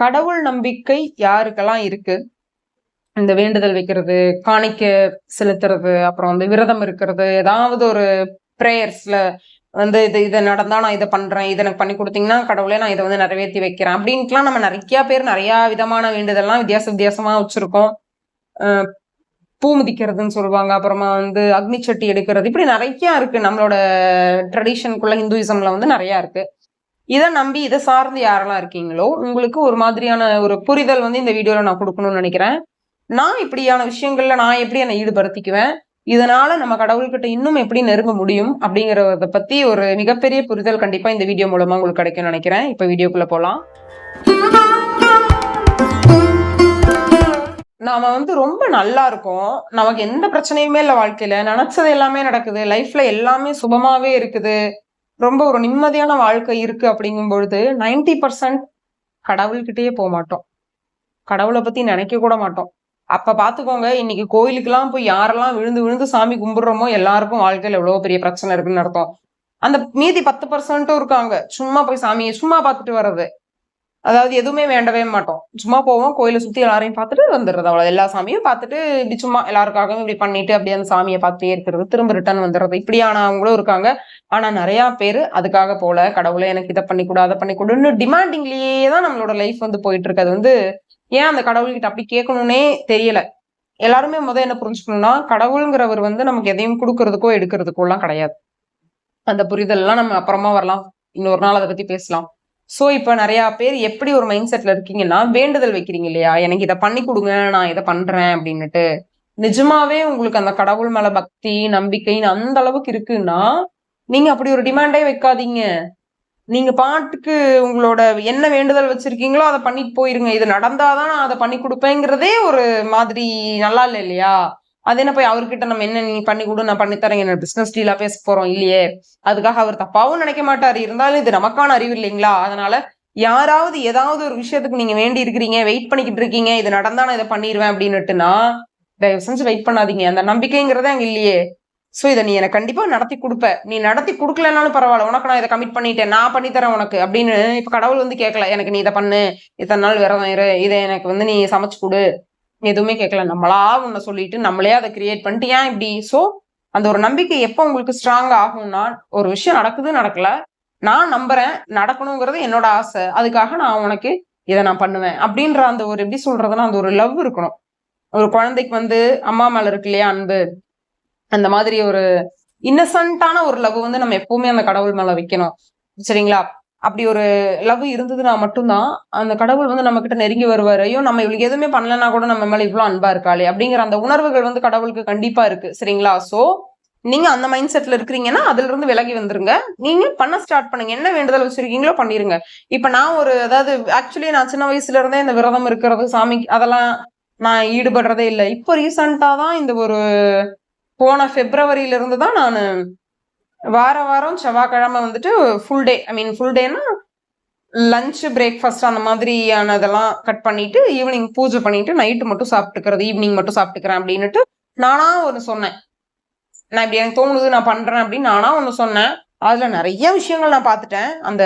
கடவுள் நம்பிக்கை யாருக்கெல்லாம் இருக்கு? இந்த வேண்டுதல் வைக்கிறது காணிக்க செலுத்துறது அப்புறம் வந்து விரதம் இருக்கிறது ஏதாவது ஒரு ப்ரேயர்ஸ்ல வந்து இது இதை நடந்தா நான் இதை பண்றேன் இதை எனக்கு பண்ணி கொடுத்தீங்கன்னா கடவுளே நான் இதை வந்து நிறைவேற்றி வைக்கிறேன். அப்படின்ட்டுலாம் நம்ம நிறைய பேர் நிறைய விதமான வேண்டுதல்லாம் வித்தியாச வித்தியாசமா வச்சிருக்கோம். பூ மிதிக்கிறதுன்னு சொல்லுவாங்க அப்புறமா வந்து அக்னி சட்டி எடுக்கிறது. இப்படி நிறைய இருக்கு. நம்மளோட ட்ரெடிஷனுக்குள்ள ஹிந்துவிசம்ல வந்து நிறைய இருக்கு. இதை நம்பி இதை சார்ந்து யாரெல்லாம் இருக்கீங்களோ உங்களுக்கு ஒரு மாதிரியான ஒரு புரிதல் வந்து இந்த வீடியோவில் நான் கொடுக்கணும்னு நினைக்கிறேன். நான் இப்படியான விஷயங்கள்ல நான் எப்படி என்னை ஈடுபடுத்திக்குவேன்? இதனால நம்ம கடவுள்கிட்ட இன்னும் எப்படி நெருங்க முடியும்? அப்படிங்கிறத பத்தி ஒரு மிகப்பெரிய புரிதல் கண்டிப்பா இந்த வீடியோ மூலமா உங்களுக்கு கிடைக்கும்னு நினைக்கிறேன். இப்ப வீடியோக்குள்ள போலாம். நாம வந்து ரொம்ப நல்லா இருக்கோம். நமக்கு எந்த பிரச்சனையுமே இல்லை வாழ்க்கையில. நினைச்சது எல்லாமே நடக்குது. லைஃப்ல எல்லாமே சுபமாவே இருக்குது. ரொம்ப ஒரு நிம்மதியான வாழ்க்கை இருக்கு அப்படிங்கும் பொழுது நைன்டி பர்சன்ட் கடவுள்கிட்டயே போக மாட்டோம். கடவுளை பத்தி நினைக்க கூட மாட்டோம். அப்ப பாத்துக்கோங்க இன்னைக்கு கோயிலுக்கெல்லாம் போய் யாரெல்லாம் விழுந்து விழுந்து சாமி கும்பிடுறோமோ எல்லாருக்கும் வாழ்க்கையில எவ்வளவு பெரிய பிரச்சனை இருக்குன்னு அர்த்தம். அந்த மீதி பத்து பர்சன்ட்டும் இருக்காங்க. சும்மா போய் சாமியை சும்மா பார்த்துட்டு வர்றது. அதாவது எதுவுமே வேண்டவே மாட்டோம். சும்மா போவோம் கோயிலை சுற்றி எல்லாரையும் பார்த்துட்டு வந்துடுறது அவ்வளோ எல்லா சாமியும் பார்த்துட்டு இப்படி சும்மா எல்லாருக்காகவும் இப்படி பண்ணிட்டு அப்படியே அந்த சாமியை பார்த்துட்டே இருக்கிறது. திரும்ப ரிட்டர்ன் வந்துடுறது. இப்படியானவங்களும் இருக்காங்க. ஆனால் நிறையா பேர் அதுக்காக போல கடவுளை எனக்கு இதை பண்ணி கொடு அதை பண்ணி கொடுன்னு டிமாண்டிங்லேயே தான் நம்மளோட லைஃப் வந்து போயிட்டு இருக்கு. அது வந்து ஏன் அந்த கடவுள்கிட்ட அப்படி கேட்கணும்னே தெரியல. எல்லாருமே முதல் என்ன புரிஞ்சுக்கணும்னா கடவுளுங்கிறவர் வந்து நமக்கு எதையும் கொடுக்கறதுக்கோ எடுக்கிறதுக்கோ எல்லாம் கிடையாது. அந்த புரிதல்லாம் நம்ம அப்புறமா வரலாம். இன்னொரு நாள் அதை பத்தி பேசலாம். ஸோ இப்போ நிறையா பேர் எப்படி ஒரு மைண்ட் செட்டில் இருக்கீங்கன்னா வேண்டுதல் வைக்கிறீங்க இல்லையா? எனக்கு இதை பண்ணி கொடுங்க நான் இதை பண்ணுறேன் அப்படின்னுட்டு. நிஜமாவே உங்களுக்கு அந்த கடவுள் மேல பக்தி நம்பிக்கைன்னு அந்த அளவுக்கு இருக்குன்னா நீங்க அப்படி ஒரு டிமாண்டே வைக்காதீங்க. நீங்க பாட்டுக்கு உங்களோட என்ன வேண்டுதல் வச்சிருக்கீங்களோ அதை பண்ணிட்டு போயிருங்க. இது நடந்தாதான் நான் அதை பண்ணி கொடுப்பேங்கிறதே ஒரு மாதிரி நல்லா இல்லை இல்லையா? அது என்ன போய் அவர்கிட்ட நம்ம என்ன நீ பண்ணி கொடு நான் பண்ணித்தரேன் என்ன பிசினஸ் டீலா பேச போறோம் இல்லையே? அதுக்காக அவர் தப்பாவும் நினைக்க மாட்டார். இருந்தாலும் இது நமக்கான அறிவு இல்லைங்களா? அதனால யாராவது ஏதாவது ஒரு விஷயத்துக்கு நீங்க வேண்டி இருக்கிறீங்க வெயிட் பண்ணிக்கிட்டு இருக்கீங்க இது நடந்தா நான் இதை பண்ணிடுவேன் அப்படின்னுட்டுனா தயவு செஞ்சு வெயிட் பண்ணாதீங்க. அந்த நம்பிக்கைங்கிறதே அங்க இல்லையே. சோ இதை நீ எனக்கு கண்டிப்பா நடத்தி கொடுப்ப. நீ நடத்தி கொடுக்கலனாலும் பரவாயில்ல. உனக்கு நான் இதை கமிட் பண்ணிட்டேன். நான் பண்ணித்தரேன் உனக்கு அப்படின்னு இப்ப கடவுள் வந்து கேட்கல எனக்கு நீ இதை பண்ணு. இத்தனை நாள் விரதம் இரு. இதை எனக்கு வந்து நீ சமைச்சு கொடு. எதுவுமே கேட்கல. நம்மளா உன்னை சொல்லிட்டு நம்மளே அதை கிரியேட் பண்ணிட்டு ஏன் இப்படி? ஸோ அந்த ஒரு நம்பிக்கை எப்போ உங்களுக்கு ஸ்ட்ராங் ஆகும்னா ஒரு விஷயம் நடக்குது நடக்கல. நான் நம்புறேன் நடக்கணுங்கிறது என்னோட ஆசை. அதுக்காக நான் உனக்கு இதை நான் பண்ணுவேன். அப்படின்ற அந்த ஒரு எப்படி சொல்றதுன்னா அந்த ஒரு லவ் இருக்கணும். ஒரு குழந்தைக்கு வந்து அம்மா மேல இருக்கு இல்லையா அன்பு? அந்த மாதிரி ஒரு இன்னசென்ட்டான ஒரு லவ் வந்து நம்ம எப்பவுமே அந்த கடவுள் மேல வைக்கணும். சரிங்களா? அப்படி ஒரு லவ் இருந்ததுன்னா மட்டும்தான் அந்த கடவுள் வந்து நம்ம கிட்ட நெருங்கி வருவார். ஐயோ நம்ம இவளுக்கு எதுவுமே பண்ணலன்னா கூட நம்ம மேலே இவ்வளோ அன்பா இருக்காளே அப்படிங்கிற அந்த உணர்வுகள் வந்து கடவுளுக்கு கண்டிப்பா இருக்கு சரிங்களா? ஸோ நீங்க அந்த மைண்ட் செட்ல இருக்கிறீங்கன்னா அதுல இருந்து விலகி வந்துருங்க. நீங்க பண்ண ஸ்டார்ட் பண்ணுங்க. என்ன வேண்டுதல் வச்சிருக்கீங்களோ பண்ணிருங்க. இப்ப நான் ஒரு அதாவது ஆக்சுவலி நான் சின்ன வயசுல இருந்தே இந்த விரதம் இருக்கிறது சாமி அதெல்லாம் நான் ஈடுபடுறதே இல்லை. இப்போ ரீசண்டா தான் இந்த ஒரு போன பிப்ரவரியில இருந்து தான் நான் வார வாரம் செவ்வாய்க்கிழமை வந்துட்டு full day I mean full டேனா lunch breakfast அந்த மாதிரியானதெல்லாம் கட் பண்ணிட்டு ஈவினிங் பூஜை பண்ணிட்டு நைட்டு மட்டும் சாப்பிட்டுக்கிறது ஈவினிங் மட்டும் சாப்பிட்டுக்கிறேன் அப்படின்னுட்டு நானா ஒன்று சொன்னேன். நான் இப்படி எனக்கு தோணுது நான் பண்றேன் அப்படின்னு நானா ஒன்று சொன்னேன். அதுல நிறைய விஷயங்கள் நான் பார்த்துட்டேன். அந்த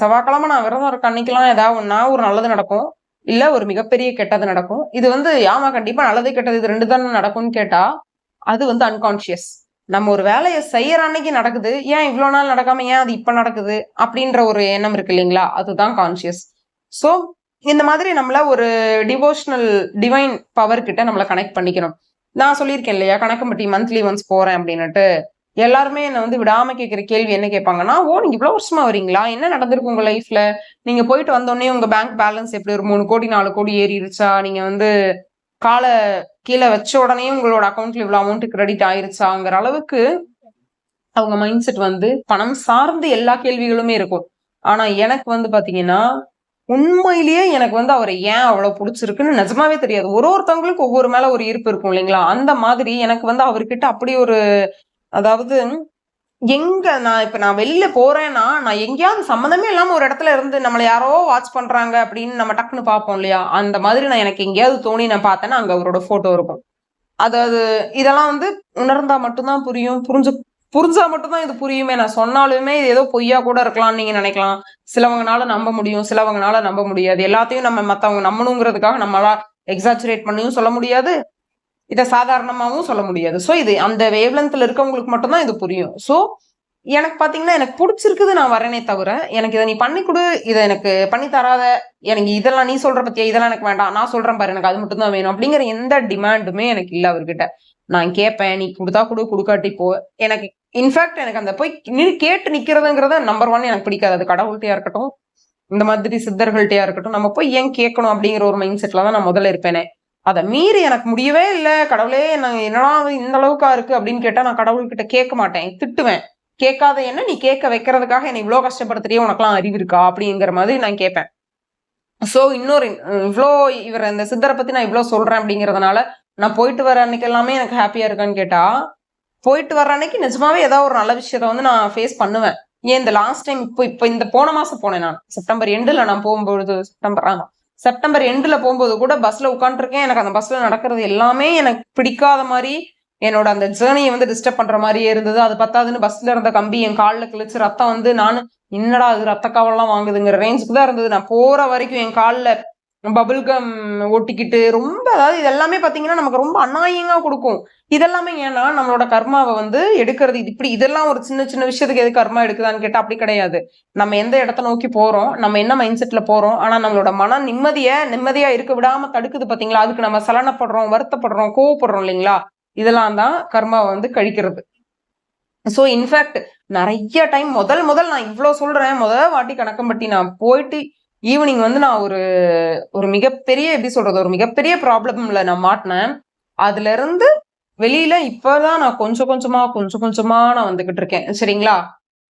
செவ்வாய்க்கிழமை நான் விரதம் இருக்க அன்னைக்கெல்லாம் ஏதாவது ஒன்னா ஒரு நல்லது நடக்கும். இல்ல ஒரு மிகப்பெரிய கெட்டது நடக்கும். இது வந்து ஆமா கண்டிப்பா நல்லது கெட்டது இது ரெண்டு தானே நடக்கும்னு கேட்டா அது வந்து அன்கான்சியஸ் நம்ம ஒரு வேலையை செய்யற அன்னைக்கு நடக்குது. ஏன் இவ்வளோ நாள் நடக்காம ஏன் அது இப்போ நடக்குது? அப்படின்ற ஒரு எண்ணம் இருக்கு இல்லைங்களா? அதுதான் கான்சியஸ் ஸோ இந்த மாதிரி நம்மள ஒரு டிவோஷனல் டிவைன் பவர் கிட்ட நம்மளை கனெக்ட் பண்ணிக்கணும். நான் சொல்லியிருக்கேன் இல்லையா? கணக்கம்பட்டி மந்த்லி ஒன்ஸ் போறேன் அப்படின்னுட்டு. எல்லாருமே என்னை வந்து விடாம கேட்குற கேள்வி என்ன கேட்பாங்கன்னா ஓ நீங்க இவ்வளவு வருஷமா வரீங்களா? என்ன நடந்திருக்கு உங்க லைஃப்ல நீங்க போயிட்டு வந்தோடனே உங்க பேங்க் பேலன்ஸ் எப்படி? ஒரு மூணு கோடி நாலு கோடி ஏறிடுச்சா? நீங்க வந்து காலை கீழே வச்ச உடனே உங்களோட அக்கௌண்ட்ல இவ்வளோ அமௌண்ட் கிரெடிட் ஆயிருச்சாங்கிற அளவுக்கு அவங்க மைண்ட் செட் வந்து பணம் சார்ந்து எல்லா கேள்விகளுமே இருக்கும். ஆனா எனக்கு வந்து பாத்தீங்கன்னா உண்மையிலேயே எனக்கு வந்து அவரை ஏன் அவ்வளவு பிடிச்சிருக்குன்னு நிஜமாவே தெரியாது. ஒரு ஒருத்தவங்களுக்கு ஒவ்வொரு மேல ஒரு ஈர்ப்பு இருக்கும் இல்லைங்களா? அந்த மாதிரி எனக்கு வந்து அவர்கிட்ட அப்படி ஒரு அதாவது எங்க நான் இப்ப நான் வெளியில போறேன்னா நான் எங்கேயாவது சம்மந்தமே இல்லாம ஒரு இடத்துல இருந்து நம்மளை யாரோ வாட்ச் பண்றாங்க அப்படின்னு நம்ம டக்குன்னு பார்ப்போம் இல்லையா? அந்த மாதிரி நான் எனக்கு எங்கேயாவது தோணி நான் பார்த்தேன்னா அங்க அவரோட போட்டோ இருக்கும். அதாவது இதெல்லாம் வந்து உணர்ந்தா மட்டும்தான் புரியும். புரிஞ்சு புரிஞ்சா மட்டும்தான் இது புரியுமே. நான் சொன்னாலுமே இது ஏதோ பொய்யா கூட இருக்கலாம்னு நீங்க நினைக்கலாம். சிலவங்கனால நம்ப முடியும் சிலவங்கனால நம்ப முடியாது. எல்லாத்தையும் நம்ம மத்தவங்க நம்பணுங்கிறதுக்காக நம்மளா எக்ஸாச்சுரேட் பண்ணியும் சொல்ல முடியாது. இதை சாதாரணமாகவும் சொல்ல முடியாது. ஸோ இது அந்த வேவ்லென்த்தில் இருக்கவங்களுக்கு மட்டும்தான் இது புரியும். ஸோ எனக்கு பார்த்தீங்கன்னா எனக்கு பிடிச்சிருக்குது நான் வரேனே தவிர எனக்கு இதை நீ பண்ணி கொடு இதை எனக்கு பண்ணி தராத எனக்கு இதெல்லாம் நீ சொல்ற பத்தியா இதெல்லாம் எனக்கு வேண்டாம் நான் சொல்றேன் பாரு எனக்கு அது மட்டும் தான் வேணும் அப்படிங்கிற எந்த டிமாண்டுமே எனக்கு இல்லை அவர்கிட்ட. நான் கேட்பேன் நீ கொடுத்தா கொடு கொடுக்காட்டி போ. எனக்கு இன்ஃபேக்ட் எனக்கு அந்த போய் நீ கேட்டு நிக்கிறதுங்கிறத நம்பர் ஒன் எனக்கு பிடிக்காது. அது கடவுள்கிட்டயா இருக்கட்டும் இந்த மாதிரி சித்தர்கள்ட்டையா இருக்கட்டும் நம்ம போய் ஏன் கேட்கணும் அப்படிங்கிற ஒரு மைண்ட் செட்ல தான் நான் முதல்ல இருப்பேனே. அதை மீறி எனக்கு முடியவே இல்லை. கடவுளே நான் என்னடா இந்த அளவுக்கா இருக்கு அப்படின்னு கேட்டா நான் கடவுள்கிட்ட கேட்க மாட்டேன். திட்டுவேன். கேட்காத என்ன? நீ கேட்க வைக்கிறதுக்காக என்னை இவ்வளோ கஷ்டப்படுத்துறியே? உனக்கெல்லாம் அறிவு இருக்கா? அப்படிங்கிற மாதிரி நான் கேட்பேன். ஸோ இன்னொரு இவ்வளோ இவர் இந்த சித்தரை பத்தி நான் இவ்வளோ சொல்றேன் அப்படிங்கிறதுனால நான் போயிட்டு வர அன்னைக்கு எல்லாமே எனக்கு ஹாப்பியா இருக்கான்னு கேட்டா போயிட்டு வர அன்னைக்கு நிஜமாவே ஏதாவது ஒரு நல்ல விஷயத்த வந்து நான் ஃபேஸ் பண்ணுவேன். ஏன் இந்த லாஸ்ட் டைம் இப்போ இப்போ இந்த போன மாசம் போனேன் நான். செப்டம்பர் எண்டில் நான் போகும்பொழுது செப்டம்பர் ஆமாம் செப்டம்பர் எண்டில் போகும்போது கூட பஸ்ஸில் உட்காந்துருக்கேன் எனக்கு அந்த பஸ்ஸில் நடக்கிறது எல்லாமே எனக்கு பிடிக்காத மாதிரி என்னோட அந்த ஜேர்னியை வந்து டிஸ்டர்ப் பண்ணுற மாதிரியே இருந்தது. அது பத்தாதுன்னு பஸ்ஸில் இருந்த கம்பி என் காலில் கிழிச்சு ரத்தம் வந்து நான் என்னடா அது ரத்த காவல்லாம் வாங்குதுங்கிற ரேஞ்சுக்கு தான் இருந்தது. நான் போகிற வரைக்கும் என் காலில் பபுள் கம் ஒட்டிக்கிட்டு ரொம்ப அதாவது இதெல்லாமே பார்த்தீங்கன்னா நமக்கு ரொம்ப அநாயகமாக கொடுக்கும். இதெல்லாமே ஏன்னா நம்மளோட கர்மாவை வந்து எடுக்கிறது இது இப்படி இதெல்லாம் ஒரு சின்ன சின்ன விஷயத்துக்கு எது கர்மா எடுக்குதான்னு கேட்டால் அப்படி கிடையாது. நம்ம எந்த இடத்த நோக்கி போகிறோம் நம்ம என்ன மைண்ட் செட்டில் போகிறோம் ஆனால் நம்மளோட மன நிம்மதியை நிம்மதியாக இருக்க விடாமல் தடுக்குது பார்த்தீங்களா அதுக்கு நம்ம சலனப்படுறோம் வருத்தப்படுறோம் கோவப்படுறோம் இல்லைங்களா? இதெல்லாம் தான் கர்மாவை வந்து கழிக்கிறது. ஸோ இன்ஃபேக்ட் நிறைய டைம் முதல் முதல் நான் இவ்வளோ சொல்கிறேன் முதல் வாட்டி கணக்கம்பட்டி நான் போயிட்டு ஈவினிங் வந்து நான் ஒரு ஒரு மிகப்பெரிய எப்படி சொல்றது ஒரு மிகப்பெரிய ப்ராப்ளம்ல நான் மாட்டினேன். அதுல இருந்து வெளியில இப்பதான் நான் கொஞ்சம் கொஞ்சமா கொஞ்சம் கொஞ்சமா நான் வந்துகிட்டு இருக்கேன். சரிங்களா?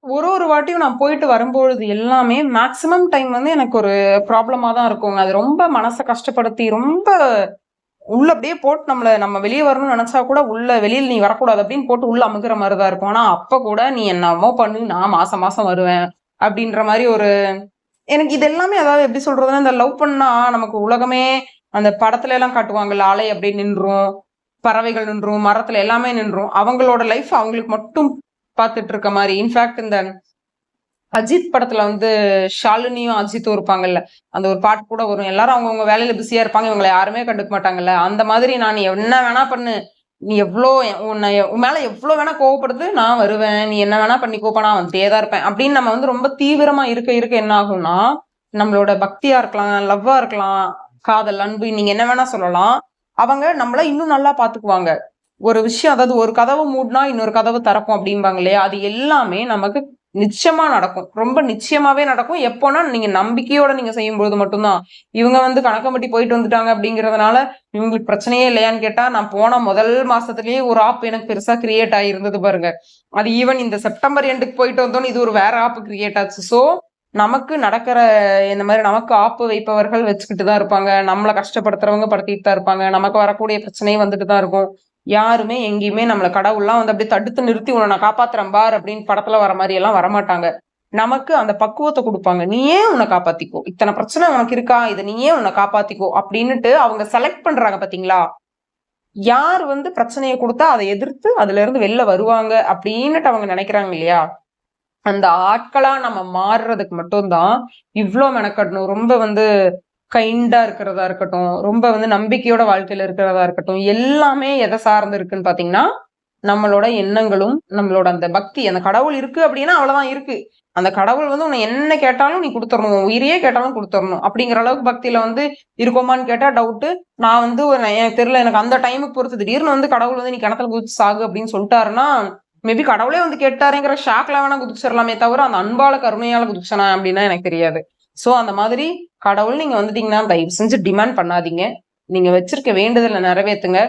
ஒரு ஒரு வாட்டியும் நான் போயிட்டு வரும்பொழுது எல்லாமே மேக்சிமம் டைம் வந்து எனக்கு ஒரு ப்ராப்ளமாக தான் இருக்குங்க. அது ரொம்ப மனசை கஷ்டப்படுத்தி ரொம்ப உள்ள அப்படியே போட்டு நம்மளை நம்ம வெளியே வரணும்னு நினச்சா கூட உள்ள வெளியில் நீ வரக்கூடாது அப்படின்னு போட்டு உள்ள அமுக்கிற மாதிரி தான் இருக்கும். ஆனால் அப்போ கூட நீ என்னமோ பண்ணு நான் மாசம் மாசம் வருவேன் அப்படின்ற மாதிரி ஒரு எனக்கு இது எல்லாமே அதாவது எப்படி சொல்றதுன்னா இந்த லவ் பண்ணா நமக்கு உலகமே அந்த படத்துல எல்லாம் காட்டுவாங்கல்ல அலை அப்படி நின்றும் பறவைகள் நின்றும் மரத்துல எல்லாமே நின்றும். அவங்களோட லைஃப் அவங்களுக்கு மட்டும் பார்த்துட்டு இருக்க மாதிரி. இன்ஃபேக்ட் இந்த அஜித் படத்துல வந்து ஷாலினியும் அஜித்தும் இருப்பாங்கல்ல. அந்த ஒரு பாட்டு கூட வரும். எல்லாரும் அவங்கவுங்க வேலையில பிஸியா இருப்பாங்க. இவங்களை யாருமே கண்டுக்க மாட்டாங்கல்ல. அந்த மாதிரி நான் என்ன வேணா பண்ணு. நீ எவ்வளோ உன்னை உன் மேலே எவ்வளோ வேணால் கோவப்படுது நான் வருவேன். நீ என்ன வேணால் பண்ணிக்கோப்பா நான் வந்துட்டே தான் இருப்பேன். அப்படின்னு நம்ம வந்து ரொம்ப தீவிரமாக இருக்க இருக்க என்ன ஆகும்னா நம்மளோட பக்தியாக இருக்கலாம் லவ்வாக இருக்கலாம் காதல் அன்பு நீங்க என்ன வேணா சொல்லலாம். அவங்க நம்மள இன்னும் நல்லா பார்த்துக்குவாங்க ஒரு விஷயம் அதாவது ஒரு கதவு மூடினா இன்னொரு கதவு திறக்கும் அப்படிம்பாங்க இல்லையா? அது எல்லாமே நமக்கு நிச்சயமா நடக்கும். ரொம்ப நிச்சயமாவே நடக்கும். எப்போனா நீங்க நம்பிக்கையோட நீங்க செய்யும்போது மட்டும்தான். இவங்க வந்து கணக்கம்பட்டி போயிட்டு வந்துட்டாங்க அப்படிங்கறதுனால இவங்களுக்கு பிரச்சனையே இல்லையான்னு கேட்டா நான் போன முதல் மாசத்துலயே ஒரு ஆப் எனக்கு பெருசா கிரியேட் ஆகிருந்தது பாருங்க. அது ஈவன் இந்த செப்டம்பர் எண்டுக்கு போயிட்டு வந்தோன்னு இது ஒரு வேற ஆப் கிரியேட் ஆச்சு. ஸோ நமக்கு நடக்கிற இந்த மாதிரி நமக்கு ஆப்பு வைப்பவர்கள் வச்சுக்கிட்டு தான் இருப்பாங்க. நம்மளை கஷ்டப்படுத்துறவங்க படுத்திட்டு தான் இருப்பாங்க. நமக்கு வரக்கூடிய பிரச்சனையும் வந்துட்டு தான் இருக்கும். யாருமே எங்கேயுமே நம்மளை கடவுள்லாம் வந்து அப்படியே தடுத்து நிறுத்தி உன்னை நான் காப்பாத்துறேன் பார் அப்படின்னு படத்துல வர மாதிரி எல்லாம் வரமாட்டாங்க. நமக்கு அந்த பக்குவத்தை கொடுப்பாங்க. நீயே உன்னை காப்பாத்திக்கோ. இத்தனை பிரச்சனை உனக்கு இருக்கா? இதை நீயே உன்னை காப்பாத்திக்கோ அப்படின்னுட்டு அவங்க செலக்ட் பண்றாங்க பாத்தீங்களா? யார் வந்து பிரச்சனையை கொடுத்தா அதை எதிர்த்து அதுல இருந்து வெளில வருவாங்க அப்படின்னுட்டு அவங்க நினைக்கிறாங்க இல்லையா? அந்த ஆட்களா நம்ம மாறுறதுக்கு மட்டும்தான் இவ்வளோ மெனக்கட்டணும் ரொம்ப வந்து கைண்டா இருக்கிறதா இருக்கட்டும் ரொம்ப வந்து நம்பிக்கையோட வாழ்க்கையில இருக்கிறதா இருக்கட்டும் எல்லாமே எதை சார்ந்து இருக்குன்னு பாத்தீங்கன்னா நம்மளோட எண்ணங்களும் நம்மளோட அந்த பக்தி அந்த கடவுள் இருக்கு அப்படின்னா அவ்வளவுதான் இருக்கு. அந்த கடவுள் வந்து உன்னை என்ன கேட்டாலும் நீ கொடுத்துடணும் உயிரையே கேட்டாலும் கொடுத்துடணும் அப்படிங்கிற அளவுக்கு பக்தியில வந்து இருக்கோமான்னு கேட்டா டவுட்டு நான் வந்து எனக்கு தெரியல எனக்கு அந்த டைமுக்கு பொறுத்து திடீர்னு வந்து கடவுள் வந்து நீ கிணத்துல குதிச்சு சாகு அப்படின்னு சொல்லிட்டாருன்னா மேபி கடவுளே வந்து கேட்டாருங்கிற ஷாக்ல வேணா குதிச்சிடலாமே தவிர அந்த அன்பால கருணையால குதிச்சனா அப்படின்னா எனக்கு தெரியாது. ஸோ அந்த மாதிரி கடவுள் நீங்கள் வந்துட்டீங்கன்னா தயவு செஞ்சு டிமாண்ட் பண்ணாதீங்க. நீங்கள் வச்சிருக்க வேண்டுதலை நிறைவேற்றுங்க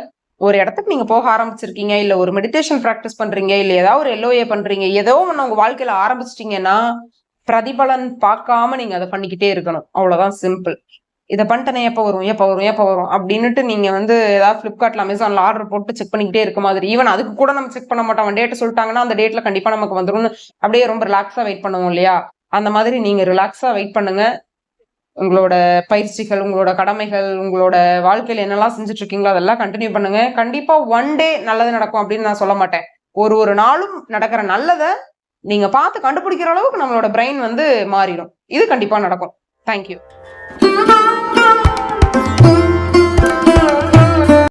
ஒரு இடத்துக்கு நீங்கள் போக ஆரம்பிச்சிருக்கீங்க இல்லை ஒரு மெடிடேஷன் ப்ராக்டிஸ் பண்ணுறீங்க இல்லை ஏதாவது ஒரு எல்ஓஏ பண்ணுறீங்க ஏதோ ஒன்று உங்கள் வாழ்க்கையில் ஆரம்பிச்சிட்டீங்கன்னா பிரதிபலன் பார்க்காம நீங்கள் அதை பண்ணிக்கிட்டே இருக்கணும். அவ்வளோதான் சிம்பிள் இதை பண்ணிட்டேனே எப்போ வரும் எப்போ வரும் எப்போ வரும் அப்படின்னுட்டு நீங்கள் வந்து ஏதாவது ஃப்ளிப்கார்ட்டில் அமேசானில் ஆர்டர் போட்டு செக் பண்ணிக்கிட்டே இருக்க மாதிரி. ஈவன் அதுக்கு கூட நம்ம செக் பண்ண மாட்டோம். டேட்டை சொல்லிட்டாங்கன்னா அந்த டேட்டில் கண்டிப்பாக நமக்கு வந்துரும்னு அப்படியே ரொம்ப ரிலாக்ஸாக வெயிட் பண்ணுவோம் இல்லையா? அந்த மாதிரி நீங்க ரிலாக்ஸா வெயிட் பண்ணுங்க. உங்களோட பயிற்சிகள் உங்களோட கடமைகள் உங்களோட வாழ்க்கையில் என்னெல்லாம் செஞ்சுட்டு இருக்கீங்களோ அதெல்லாம் கண்டினியூ பண்ணுங்க. கண்டிப்பா ஒன் டே நல்லது நடக்கும் அப்படின்னு நான் சொல்ல மாட்டேன். ஒரு ஒரு நாளும் நடக்கிற நல்லதை நீங்க பார்த்து கண்டுபிடிக்கிற அளவுக்கு நம்மளோட பிரெயின் வந்து மாறிடும். இது கண்டிப்பா நடக்கும். தேங்க்யூ